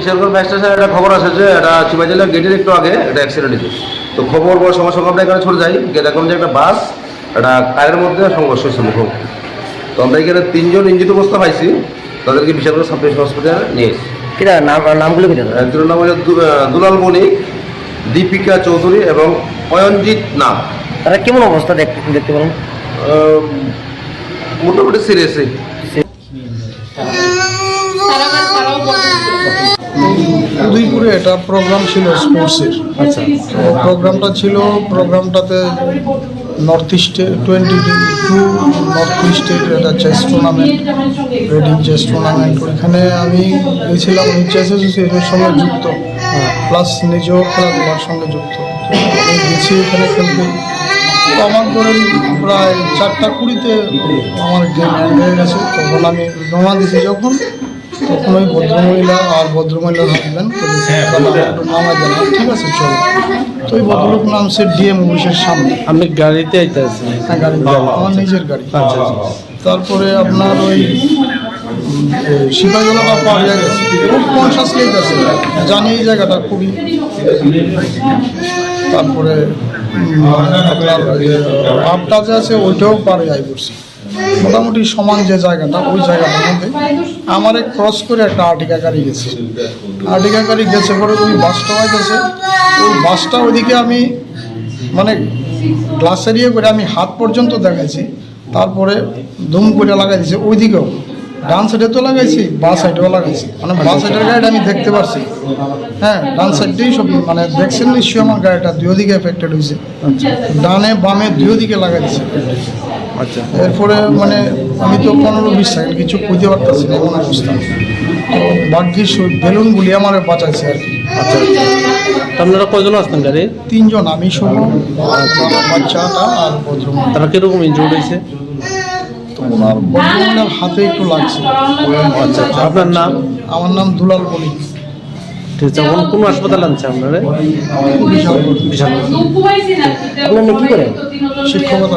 Kishoreganj fire স্টেশনে একটা খবর আছে যে এটা চিমাজিলা গেটের একটু আগে একটা অ্যাক্সিডেন্ট হয়েছে। তো খবর বড় সঙ্গে সঙ্গে আমরা এখানে চলে যাই গিয়ে দেখলাম যে একটা বাস একটা কারের মধ্যে সংঘর্ষ হয়েছে মুখোমুখি। তো আমরা এখানে তিনজন ইঞ্জিত অবস্থা পাইছি তাদেরকে বিশালগঞ্জ সাব ডিভিশন হসপিটালে নিয়ে এসেছি। কিরা নাম নামগুলো কিনা একজনের নাম হচ্ছে দু- দুলাল বণিক দীপিকা চৌধুরী এবং অয়নজিৎ নাম তারা কেমন অবস্থা দেখতে দেখতে আহ, মোটামুটি সিরিয়াসই উদয়পুরে এটা প্রোগ্রাম ছিল স্পোর্টসের আচ্ছা। প্রোগ্রামটা ছিল প্রোগ্রামটাতে নর্থ ইস্টে টোয়েন্টি টু নর্থ ইস্টের একটা chess tournament rating chess tournament ওইখানে আমি গেছিলাম ওই চেস অ্যাসোসিয়েশনের সঙ্গে যুক্ত। প্লাস নিজেও খেলাধুলার সঙ্গে যুক্ত। আমি গেছি ওখানে খেলতে। তো আমার ধরেন প্রায় চারটা কুড়িতে আমার গেম হয়ে গেছে। তখন আমি রওনা দিয়েছি যখন তখন ওই ভদ্রমহিলা আর ভদ্রমহিলার হাজব্যান্ড নামাই দেন। ঠিক আছে চলো। তো ওই ভদ্রলোক নামছে ডিএম অফিসের সামনে। আমি গাড়িতে আইতে আছি হ্যাঁ, গাড়ি আমার নিজের গাড়ি। তারপরে আপনার ওই সিপাহীজলাটা পাওয়া যায় গেছে খুব কনসাস আছে। জানি এই জায়গাটা খুবই। তারপরে উম, যে আছে ওইটাও পারে যাই করছি। মোটামুটি সমান যে জায়গাটা ওই জায়গাটার মধ্যে আমারে ক্রস করে একটা আর্টিকা গাড়ি গেছে। আর্টিকা গাড়ি গেছে পরে ওই বাসটা গেছে ওই বাসটা ওইদিকে আমি মানে গ্লাস এরিয়ে করে আমি হাত পর্যন্ত দেখাইছি। তারপরে দুম করে লাগাই দিয়েছি ওইদিকেও ডান সাইডে তো লাগাইছি বা সাইডেও লাগাইছি। মানে বা সাইডের গাড়িটা আমি দেখতে পারছি। হ্যাঁ ডান সাইডটাই সব মানে দেখছেন নিশ্চয়ই আমার গাড়িটা দুই দিকে এফেক্টেড হয়েছে ডানে বামে দুই দিকে লাগাই দিয়েছে আচ্ছা। এরপরে মানে আমি তো পনেরো বিশ সেকেন্ড কিছু খুঁজতে পারতেছি না এমন অবস্থা। তো ভাগ্যিস ওই বেলুনগুলি আমার বাঁচাইছে আর কি। আচ্ছা আচ্ছা। আপনারা কজন আসতেন গাড়ি তিনজন আমি সহ বাচ্চাটা আর তারা কীরকম ইনজুর্ড হয়েছে তো ওনার হাতে একটু লাগছে। আচ্ছা আচ্ছা। আপনার নাম? আমার নাম দুলাল বলি ঠিক আছে কোন কোন হাসপাতাল আনছে আপনারা? বিশাল বিশাল। আপনার কি শিক্ষকতা